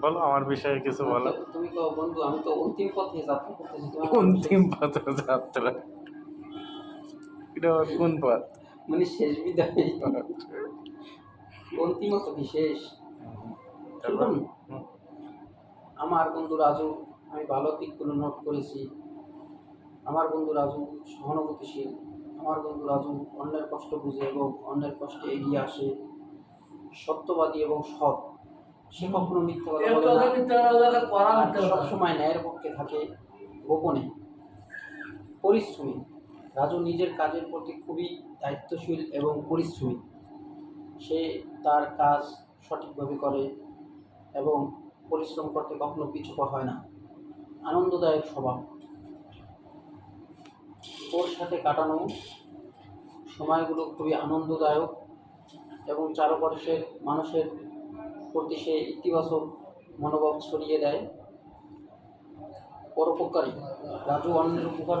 বলো আমার বিষয়ে কিছু বলো। তুমি তো বন্ধু আমি তো অন্তিম পথে যাত্রা করতেছি অন্তিম পথ যাত্রা? এটা কোন পথ? মানে শেষ বিদায়। অন্তিমত কি শেষ? তারপর? শুনুন হুম। আমার বন্ধু রাজু আমি ভালো দিকগুলো নোট করেছি। আমার বন্ধু রাজু সহানুভূতিশীল। আমার বন্ধু রাজু অন্যের কষ্ট বুঝে এবং অন্যের কষ্টে এগিয়ে আসে। সত্যবাদী এবং সৎ। সে কখনো মিথ্যা কথা বলে না। সবসময় ন্যায়ের পক্ষে থাকে গোপনে। পরিশ্রমী। রাজু নিজের কাজের প্রতি খুবই দায়িত্বশীল এবং পরিশ্রমী। সে তার কাজ সঠিকভাবে করে এবং পরিশ্রম করতে কখনো পিছুপা হয় না। আনন্দদায়ক স্বভাব। ওর সাথে কাটানো সময়গুলো খুবই আনন্দদায়ক এবং চারপাশের মানুষের প্রতি সে ইতিবাচক মনোভাব ছড়িয়ে দেয় পরোপকারী রাজু অন্যের উপকার।